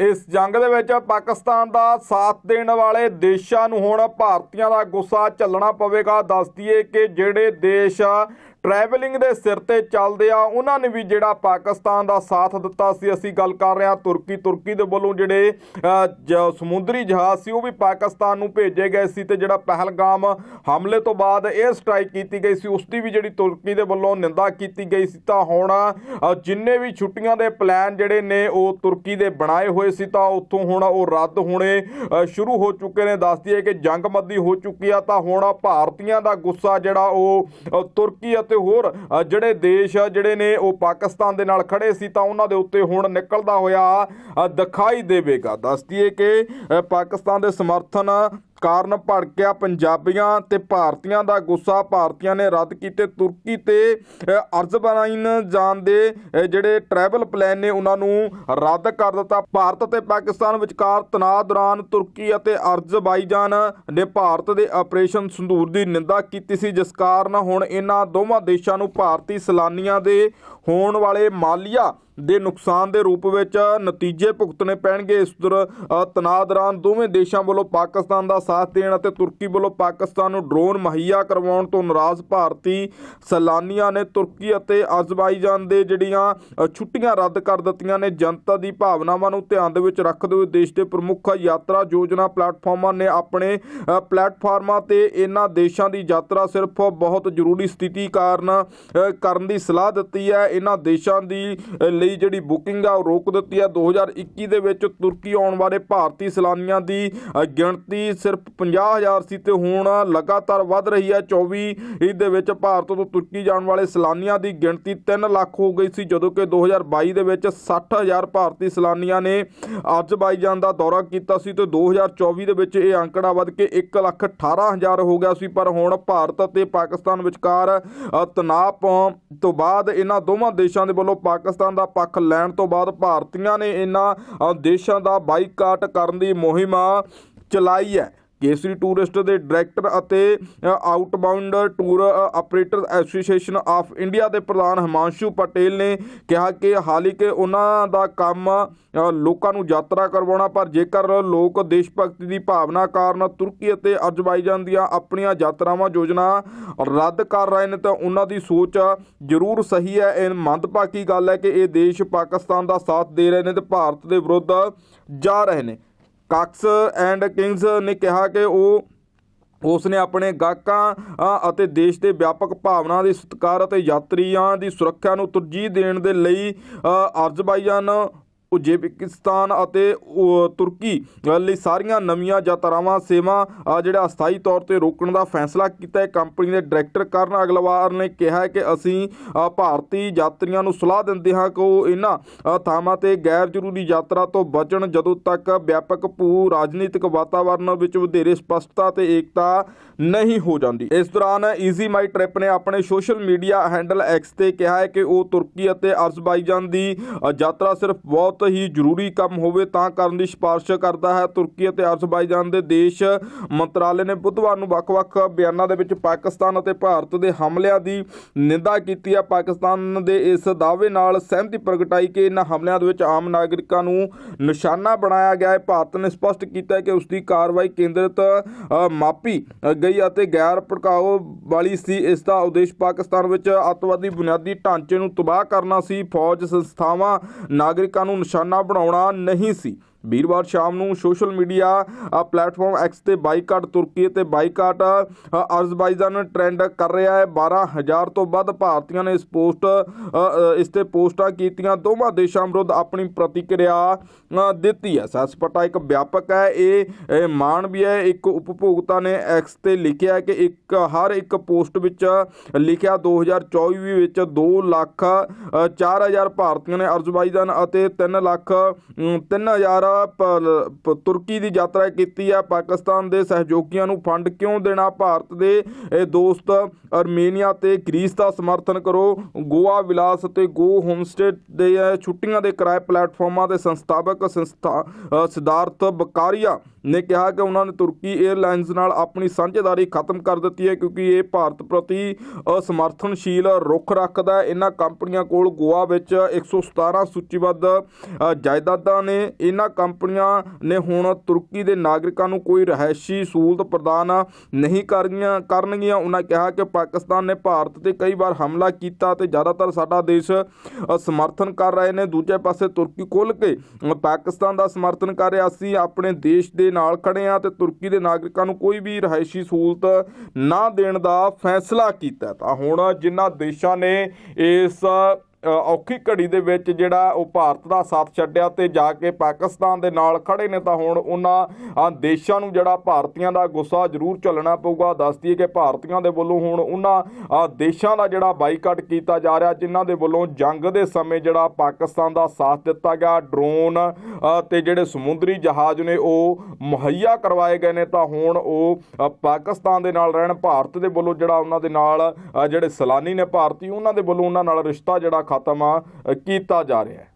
ਇਸ ਜੰਗ ਦੇ ਵਿੱਚ ਪਾਕਿਸਤਾਨ ਦਾ ਸਾਥ ਦੇਣ ਵਾਲੇ ਦੇਸ਼ਾਂ ਨੂੰ ਹੁਣ ਭਾਰਤੀਆਂ ਦਾ ਗੁੱਸਾ ਝੱਲਣਾ ਪਵੇਗਾ। ਦੱਸ ਦਈਏ ਕਿ ਜਿਹੜੇ ਦੇਸ਼ ਟਰੈਵਲਿੰਗ ਦੇ ਸਿਰ ਤੇ ਚੱਲਦੇ ਆ। ਉਹਨਾਂ ਨੇ ਵੀ ਜਿਹੜਾ ਪਾਕਿਸਤਾਨ ਦਾ ਸਾਥ ਦਿੱਤਾ ਸੀ, ਅਸੀਂ ਗੱਲ ਕਰ ਰਹੇ ਹਾਂ ਤੁਰਕੀ। ਤੁਰਕੀ ਦੇ ਵੱਲੋਂ ਜਿਹੜੇ ਜ- ਸਮੁੰਦਰੀ ਜਹਾਜ਼ ਸੀ, ਉਹ ਵੀ ਪਾਕਿਸਤਾਨ ਨੂੰ ਭੇਜੇ ਗਏ ਸੀ ਤੇ ਜਿਹੜਾ ਪਹਿਲਗਾਮ ਹਮਲੇ ਤੋਂ ਬਾਅਦ ਇਹ ਸਟ੍ਰਾਈਕ ਕੀਤੀ ਗਈ ਸੀ, ਉਸ ਦੀ ਵੀ ਜਿਹੜੀ ਤੁਰਕੀ ਦੇ ਵੱਲੋਂ ਨਿੰਦਾ ਕੀਤੀ ਗਈ ਸੀ। ਤਾਂ ਹੁਣ ਜਿੰਨੇ ਵੀ ਛੁੱਟੀਆਂ ਦੇ ਪਲਾਨ ਜਿਹੜੇ ਨੇ, ਉਹ ਤੁਰਕੀ ਦੇ ਬਣਾਏ ਹੋਏ ਸੀ, ਤਾਂ ਉੱਥੋਂ ਹੁਣ ਉਹ ਰੱਦ ਹੋਣੇ ਸ਼ੁਰੂ ਹੋ ਚੁੱਕੇ ਨੇ। ਦੱਸਦੀ ਹੈ ਕਿ ਜੰਗਮੱਦੀ ਹੋ ਚੁੱਕੀ ਆ, ਤਾਂ ਹੁਣ ਭਾਰਤੀਆਂ ਦਾ ਗੁੱਸਾ ਜਿਹੜਾ ਉਹ ਤੁਰਕੀ ਅਤੇ ਹੋਰ ਜਿਹੜੇ ਦੇਸ਼ ਜਿਹੜੇ ਨੇ ਉਹ ਪਾਕਿਸਤਾਨ ਦੇ ਨਾਲ ਖੜੇ ਸੀ ਤਾਂ ਉਹਨਾਂ ਦੇ ਉੱਤੇ ਹੁਣ ਨਿਕਲਦਾ ਹੋਇਆ ਦਿਖਾਈ ਦੇਵੇਗਾ। ਦੱਸਦੀਏ ਕਿ ਪਾਕਿਸਤਾਨ ਦੇ ਸਮਰਥਨ ਕਾਰਨ ਭੜਕਿਆ ਪੰਜਾਬੀਆਂ ਤੇ ਭਾਰਤੀਆਂ ਦਾ ਗੁੱਸਾ ਭਾਰਤੀਆਂ ਨੇ ਰੱਦ ਕੀਤੇ। ਤੁਰਕੀ ਤੇ ਅ, ਅਰਜ਼ਬਾਈਨ ਜਾਣ ਦੇ ਜਿਹੜੇ ਟਰੈਵਲ ਪਲਾਨ ਨੇ ਉਹਨਾਂ ਨੂੰ ਰੱਦ ਕਰ ਦਿੱਤਾ। ਭਾਰਤ ਅਤੇ ਪਾਕਿਸਤਾਨ ਵਿਚਕਾਰ ਤਣਾਅ ਦੌਰਾਨ ਤੁਰਕੀ ਅਤੇ ਅਰਜ਼ਬਾਈਜਾਨ ਨੇ ਭਾਰਤ ਦੇ ਆਪਰੇਸ਼ਨ ਸੰਧੂਰ ਦੀ ਨਿੰਦਾ ਕੀਤੀ ਸੀ ਜਿਸ ਕਾਰਨ ਹੁਣ ਇਹਨਾਂ ਦੋਵਾਂ ਦੇਸ਼ਾਂ ਨੂੰ ਭਾਰਤੀ ਸੈਲਾਨੀਆਂ ਦੇ ਹੋਣ ਵਾਲੇ ਮਾਲੀਆ ਦੇ ਨੁਕਸਾਨ ਦੇ ਰੂਪ ਵਿੱਚ ਨਤੀਜੇ ਭੁਗਤਣੇ ਪੈਣਗੇ। ਇਸ ਦਰ ਤਣਾਅ ਦੌਰਾਨ ਦੋਵੇਂ ਦੇਸ਼ਾਂ ਵੱਲੋਂ ਪਾਕਿਸਤਾਨ ਦਾ ਸਾਥ ਦੇਣ ਅਤੇ ਤੁਰਕੀ ਵੱਲੋਂ ਪਾਕਿਸਤਾਨ ਨੂੰ ਡਰੋਨ ਮੁਹੱਈਆ ਕਰਵਾਉਣ ਤੋਂ ਨਾਰਾਜ਼ ਭਾਰਤੀ ਸੈਲਾਨੀਆਂ ਨੇ ਤੁਰਕੀ ਅਤੇ ਅਜ਼ਰਬਾਈਜਾਨ ਦੇ ਜਿਹੜੀਆਂ ਛੁੱਟੀਆਂ ਰੱਦ ਕਰ ਦਿੱਤੀਆਂ ਨੇ ਜਨਤਾ ਦੀ ਭਾਵਨਾਵਾਂ ਨੂੰ ਧਿਆਨ ਦੇ ਵਿੱਚ ਰੱਖਦੇ ਹੋਏ ਦੇਸ਼ ਦੇ ਪ੍ਰਮੁੱਖ ਯਾਤਰਾ ਯੋਜਨਾ ਪਲੇਟਫਾਰਮਾਂ ਨੇ ਆਪਣੇ ਅ, ਪਲੇਟਫਾਰਮਾਂ ਤੇ ਇਹਨਾਂ ਦੇਸ਼ਾਂ ਦੀ ਯਾਤਰਾ ਸਿਰਫ ਬਹੁਤ ਜ਼ਰੂਰੀ ਸਥਿਤੀ ਕਾਰਨ ਕਰਨ ਦੀ ਸਲਾਹ ਦਿੱਤੀ ਹੈ। ਇਹਨਾਂ ਦੇਸ਼ਾਂ ਦੀ ਲਈ ਲਈ ਜਿਹੜੀ ਬੁਕਿੰਗ ਆ ਉਹ ਰੋਕ ਦਿੱਤੀ ਹੈ 2021 ਦੇ ਵਿੱਚ ਤੁਰਕੀ ਆਉਣ ਵਾਲੇ ਭਾਰਤੀ ਸੈਲਾਨੀਆਂ ਦੀ ਗਿਣਤੀ ਸਿਰਫ 50000 ਸੀ ਤੇ ਹੁਣ ਲਗਾਤਾਰ ਵੱਧ ਰਹੀ ਹੈ 24 ਦੇ ਵਿੱਚ ਭਾਰਤ ਤੋਂ ਤੁਰਕੀ ਜਾਣ ਵਾਲੇ ਸੈਲਾਨੀਆਂ ਦੀ ਗਿਣਤੀ 3 ਲੱਖ ਹੋ ਗਈ ਸੀ, ਜਦੋਂ ਕਿ 2022 ਦੇ ਵਿੱਚ 60000 ਭਾਰਤੀ ਸੈਲਾਨੀਆਂ ਨੇ ਅਜ਼ਰਬਾਈਜਾਨ ਦਾ ਦੌਰਾ ਕੀਤਾ ਸੀ ਤੇ 2024 ਦੇ ਵਿੱਚ ਇਹ ਅੰਕੜਾ ਵੱਧ ਕੇ 1 ਲੱਖ 18000 ਹੋ ਗਿਆ ਸੀ। ਪਰ ਹੁਣ ਭਾਰਤ ਅਤੇ ਪਾਕਿਸਤਾਨ ਵਿਚਕਾਰ ਤਣਾਅ ਪਾਉਣ ਤੋਂ ਬਾਅਦ ਇਹਨਾਂ ਦੋਵਾਂ ਦੇਸ਼ਾਂ ਦੇ ਵੱਲੋਂ ਪਾਕਿਸਤਾਨ ਦਾ ਪੱਖ ਲੈਣ ਤੋਂ ਬਾਅਦ ਭਾਰਤੀਆਂ ਨੇ ਇਹਨਾਂ ਦੇਸ਼ਾਂ ਦਾ ਬਾਈਕਾਟ ਕਰਨ ਦੀ ਮੁਹਿੰਮ ਚਲਾਈ ਹੈ। ਕੇਸਰੀ ਟੂਰਿਸਟ ਦੇ ਡਾਇਰੈਕਟਰ ਅਤੇ outbound tour operator association of India ਦੇ ਪ੍ਰਧਾਨ ਹਿਮਾਂਸ਼ੂ ਪਟੇਲ ਨੇ ਕਿਹਾ ਕਿ ਹਾਲ ਕਿ ਉਹਨਾਂ ਦਾ ਕੰਮ ਲੋਕਾਂ ਨੂੰ ਯਾਤਰਾ ਕਰਵਾਉਣਾ, ਪਰ ਜੇਕਰ ਲੋਕ ਦੇਸ਼ ਭਗਤੀ ਦੀ ਭਾਵਨਾ ਕਾਰਨ ਤੁਰਕੀ ਅਤੇ ਅਜ਼ਰਬਾਈਜਾਨ ਦੀਆਂ ਆਪਣੀਆਂ ਯਾਤਰਾਵਾਂ ਯੋਜਨਾ ਰੱਦ ਕਰ ਰਹੇ ਨੇ, ਤਾਂ ਉਹਨਾਂ ਦੀ ਸੋਚ ਜ਼ਰੂਰ ਸਹੀ ਹੈ। ਇਹ ਮੰਦਭਾਗੀ ਗੱਲ ਹੈ ਕਿ ਇਹ ਦੇਸ਼ ਪਾਕਿਸਤਾਨ ਦਾ ਸਾਥ ਦੇ ਰਹੇ ਨੇ ਤੇ ਭਾਰਤ ਦੇ ਵਿਰੁੱਧ ਜਾ ਰਹੇ ਨੇ। ਕਾਕਸ ਐਂਡ ਕਿੰਗਸ ਨੇ ਕਿਹਾ ਕਿ ਉਹ ਉਸ ਨੇ ਆਪਣੇ ਗਾਹਕਾਂ ਅਤੇ ਦੇਸ਼ ਦੇ ਵਿਆਪਕ ਭਾਵਨਾ ਦੇ ਸਤਿਕਾਰ ਅਤੇ ਯਾਤਰੀਆਂ ਦੀ ਸੁਰੱਖਿਆ ਨੂੰ ਤਰਜੀਹ ਦੇਣ ਦੇ ਲਈ ਅ, ਅਜ਼ਰਬਾਈਜਾਨ ਉਜ਼ਬੇਕਿਸਤਾਨ ਅਤੇ ਤੁਰਕੀ ਲਈ ਸਾਰੀਆਂ ਨਵੀਆਂ ਯਾਤਰਾਵਾਂ, ਸੇਵਾ ਜਿਹੜਾ ਅਸਥਾਈ ਤੌਰ ਤੇ ਰੋਕਣ ਦਾ ਫੈਸਲਾ ਕੀਤਾ ਹੈ। ਕੰਪਨੀ ਦੇ ਡਾਇਰੈਕਟਰ ਕਰਨ ਅਗਲਵਾਰ ਨੇ ਕਿਹਾ ਕਿ ਅਸੀਂ ਭਾਰਤੀ ਯਾਤਰੀਆਂ ਨੂੰ ਸਲਾਹ ਦਿੰਦੇ ਹਾਂ ਕਿ ਉਹ ਇਹਨਾਂ ਥਾਵਾਂ ਤੇ ਗੈਰ ਜ਼ਰੂਰੀ ਯਾਤਰਾ ਤੋਂ ਬਚਣ, ਜਦੋਂ ਤੱਕ ਵਿਆਪਕ ਭੂ ਰਾਜਨੀਤਿਕ ਵਾਤਾਵਰਣ ਵਿੱਚ ਵਧੇਰੇ ਸਪਸ਼ਟਤਾ ਤੇ ਏਕਤਾ ਨਹੀਂ ਹੋ ਜਾਂਦੀ। ਇਸ ਦੌਰਾਨ ਈਜ਼ੀ ਮਾਈ ਟ੍ਰਿਪ ਨੇ ਆਪਣੇ ਸੋਸ਼ਲ ਮੀਡੀਆ ਹੈਂਡਲ ਐਕਸ ਤੇ ਕਿਹਾ ਹੈ ਕਿ ਉਹ ਤੁਰਕੀ ਅਤੇ ਅਜ਼ਰਬਾਈਜਾਨ ਦੀ ਯਾਤਰਾ ਸਿਰਫ ਬਹੁਤ ਹੀ ਜ਼ਰੂਰੀ ਕੰਮ ਹੋਵੇ ਤਾਂ ਕਰਨ ਦੀ ਸਿਫਾਰਿਸ਼ ਕਰਦਾ ਹੈ। ਤੁਰਕੀ ਅਤੇ ਅਜ਼ਰਬਾਈਜਾਨ ਦੇ ਦੇਸ਼ ਮੰਤਰਾਲੇ ਨੇ ਬੁੱਧਵਾਰ ਨੂੰ ਵੱਖ-ਵੱਖ ਬਿਆਨਾਂ ਦੇ ਵਿੱਚ ਪਾਕਿਸਤਾਨ ਅਤੇ ਭਾਰਤ ਦੇ ਹਮਲਿਆਂ ਦੀ ਨਿੰਦਾ ਕੀਤੀ ਹੈ। ਪਾਕਿਸਤਾਨ ਦੇ ਇਸ ਦਾਅਵੇ ਨਾਲ ਸਹਿਮਤੀ ਪ੍ਰਗਟਾਈ ਕਿ ਇਹਨਾਂ ਹਮਲਿਆਂ ਦੇ ਵਿੱਚ ਆਮ ਨਾਗਰਿਕਾਂ ਨੂੰ ਨਿਸ਼ਾਨਾ ਬਣਾਇਆ ਗਿਆ ਹੈ। ਭਾਰਤ ਨੇ ਸਪਸ਼ਟ ਕੀਤਾ ਹੈ ਕਿ ਉਸ ਦੀ ਕਾਰਵਾਈ ਕੇਂਦਰਿਤ ਮਾਪੀ ਗਈ ਅਤੇ ਗੈਰ ਭੜਕਾਓ ਵਾਲੀ ਸੀ। ਇਸ ਦਾ ਉਦੇਸ਼ ਪਾਕਿਸਤਾਨ ਵਿੱਚ ਅੱਤਵਾਦੀ ਬੁਨਿਆਦੀ ਢਾਂਚੇ ਨੂੰ ਤਬਾਹ ਕਰਨਾ ਸੀ। ਫੌਜ ਸੰਸਥਾਵਾਂ ਨਾਗਰਿਕਾਂ ਨੂੰ ਨਿਸ਼ਾਨਾ ਬਣਾਉਣਾ ਨਹੀਂ ਸੀ। ਵੀਰਵਾਰ ਸ਼ਾਮ ਨੂੰ ਸੋਸ਼ਲ ਮੀਡੀਆ ਪਲੇਟਫਾਰਮ ਐਕਸ ਤੇ ਬਾਈਕਾਟ ਤੁਰਕੀ ਤੇ ਬਾਈਕਾਟ ਅ, ਅਜ਼ਰਬਾਈਜਾਨ ਟ੍ਰੈਂਡ ਕਰ ਰਿਹਾ ਹੈ। 12000 ਤੋਂ ਵੱਧ ਭਾਰਤੀਆਂ ਨੇ ਇਸ ਪੋਸਟ ਇਸ ਤੇ ਪੋਸਟਾਂ ਕੀਤੀਆਂ। ਦੋਵਾਂ ਦੇਸ਼ਾਂ ਵਿਰੁੱਧ ਆਪਣੀ ਪ੍ਰਤੀਕਿਰਿਆ ਦਿੱਤੀ ਹੈ। ਸੱਚਪਟਾ ਇੱਕ ਵਿਆਪਕ ਹੈ। ਇਹ ਇਹ ਮਾਣ ਵੀ ਹੈ। ਇੱਕ ਉਪਭੋਗਤਾ ਨੇ ਐਕਸ ਤੇ ਲਿਖਿਆ ਹੈ ਕਿ ਇੱਕ ਹਰ ਇੱਕ ਪੋਸਟ ਵਿੱਚ ਲਿਖਿਆ 2024 ਵਿੱਚ 2 ਲੱਖ ਅ, 4000 ਭਾਰਤੀਆਂ ਨੇ ਅਜ਼ਰਬਾਈਜਾਨ ਅਤੇ 3 ਲੱਖ ਅਮ, 3000 ਤੁਰਕੀ ਦੀ ਯਾਤਰਾ ਕੀਤੀ ਹੈ ਪਾਕਿਸਤਾਨ ਦੇ ਸਹਿਯੋਗੀਆਂ ਨੂੰ ਫੰਡ ਕਿਉਂ ਦੇਣਾ? ਭਾਰਤ ਦੇ ਇਹ ਦੋਸਤ ਅਰਮੇਨੀਆ ਤੇ ਗ੍ਰੀਸ ਦਾ ਸਮਰਥਨ ਕਰੋ। ਗੋਆ ਵਿਲਾਸ ਤੇ ਗੋ ਹੋਮਸਟੇ ਦੇ ਛੁੱਟੀਆਂ ਦੇ ਕਿਰਾਏ ਪਲੇਟਫਾਰਮਾਂ ਦੇ ਸੰਸਥਾਪਕ ਸੰਸਥਾ ਅ, ਸਿਧਾਰਥ ਬਕਾਰੀਆ ਨੇ ਕਿਹਾ ਕਿ ਉਹਨਾਂ ਨੇ ਤੁਰਕੀ 에ਅਰਲਾਈਨਸ ਨਾਲ ਆਪਣੀ ਸਾਂਝੇਦਾਰੀ ਖਤਮ ਕਰ ਦਿੱਤੀ ਹੈ ਕਿਉਂਕਿ ਇਹ ਭਾਰਤ ਪ੍ਰਤੀ ਸਮਰਥਨਸ਼ੀਲ ਰੁਖ ਰੱਖਦਾ ਹੈ। ਇਹਨਾਂ ਕੰਪਨੀਆਂ ਕੋਲ ਗੋਆ ਵਿੱਚ 117 ਸੂਚੀਬੱਧ ਜਾਇਦਾਦਾਂ ਨੇ ਇਹਨਾਂ ਕੰਪਨੀਆਂ ਨੇ ਹੁਣ ਤੁਰਕੀ ਦੇ ਨਾਗਰਿਕਾਂ ਨੂੰ ਕੋਈ ਰਹਿਸ਼ੀ ਸਹੂਲਤ ਪ੍ਰਦਾਨ ਨਹੀਂ ਕਰਨੀਆਂ, ਕਰਨਗੀਆਂ। ਉਹਨਾਂ ਕਿਹਾ ਕਿ ਪਾਕਿਸਤਾਨ ਨੇ ਭਾਰਤ ਤੇ ਕਈ ਵਾਰ ਹਮਲਾ ਕੀਤਾ ਤੇ ਜ਼ਿਆਦਾਤਰ ਸਾਡਾ ਦੇਸ਼ ਸਮਰਥਨ ਕਰ ਰਹੇ ਨੇ। ਦੂਜੇ ਪਾਸੇ ਤੁਰਕੀ ਖੁੱਲ ਕੇ ਪਾਕਿਸਤਾਨ ਦਾ ਸਮਰਥਨ ਕਰ ਰਿਹਾ ਸੀ। ਆਪਣੇ ਦੇਸ਼ ਦੇ ਨਾਲ ਖੜੇ ਆ ਤੇ ਤੁਰਕੀ ਦੇ ਨਾਗਰਿਕਾਂ ਨੂੰ ਕੋਈ ਵੀ ਰਹਿਸ਼ੀ ਸਹੂਲਤ ਨਾ ਦੇਣ ਦਾ ਫੈਸਲਾ ਕੀਤਾ। ਤਾਂ ਹੁਣ ਜਿਨ੍ਹਾਂ ਦੇਸ਼ਾਂ ਨੇ ਇਸ ਔਖੀ ਘੜੀ ਦੇ ਵਿੱਚ ਜਿਹੜਾ ਉਹ ਭਾਰਤ ਦਾ ਸਾਥ ਛੱਡਿਆ ਤੇ ਜਾ ਕੇ ਪਾਕਿਸਤਾਨ ਦੇ ਨਾਲ ਖੜੇ ਨੇ ਤਾਂ ਹੁਣ ਉਹਨਾਂ ਦੇਸ਼ਾਂ ਨੂੰ ਜਿਹੜਾ ਭਾਰਤੀਆਂ ਦਾ ਗੁੱਸਾ ਜ਼ਰੂਰ ਝੱਲਣਾ ਪਊਗਾ। ਦੱਸਦੀ ਹੈ ਕਿ ਭਾਰਤੀਆਂ ਦੇ ਵੱਲੋਂ ਹੁਣ ਉਹਨਾਂ ਦੇਸ਼ਾਂ ਦਾ ਜਿਹੜਾ ਬਾਈਕਾਟ ਕੀਤਾ ਜਾ ਰਿਹਾ ਜਿਨ੍ਹਾਂ ਦੇ ਵੱਲੋਂ ਜੰਗ ਦੇ ਸਮੇਂ ਜਿਹੜਾ ਪਾਕਿਸਤਾਨ ਦਾ ਸਾਥ ਦਿੱਤਾ ਗਿਆ ਡਰੋਨ ਅ, ਤੇ ਜਿਹੜੇ ਸਮੁੰਦਰੀ ਜਹਾਜ਼ ਨੇ ਉਹ ਮੁਹੱਈਆ ਕਰਵਾਏ ਗਏ ਨੇ ਤਾਂ ਹੁਣ ਉਹ ਪਾਕਿਸਤਾਨ ਦੇ ਨਾਲ ਰਹਿਣ ਭਾਰਤ ਦੇ ਵੱਲੋਂ ਜਿਹੜਾ ਉਹਨਾਂ ਦੇ ਨਾਲ ਜਿਹੜੇ ਸੈਲਾਨੀ ਨੇ ਭਾਰਤੀ ਉਹਨਾਂ ਦੇ ਵੱਲੋਂ ਉਹਨਾਂ ਨਾਲ ਰਿਸ਼ਤਾ ਜਿਹੜਾ ਖਤਮ ਕੀਤਾ ਜਾ ਰਿਹਾ ਹੈ।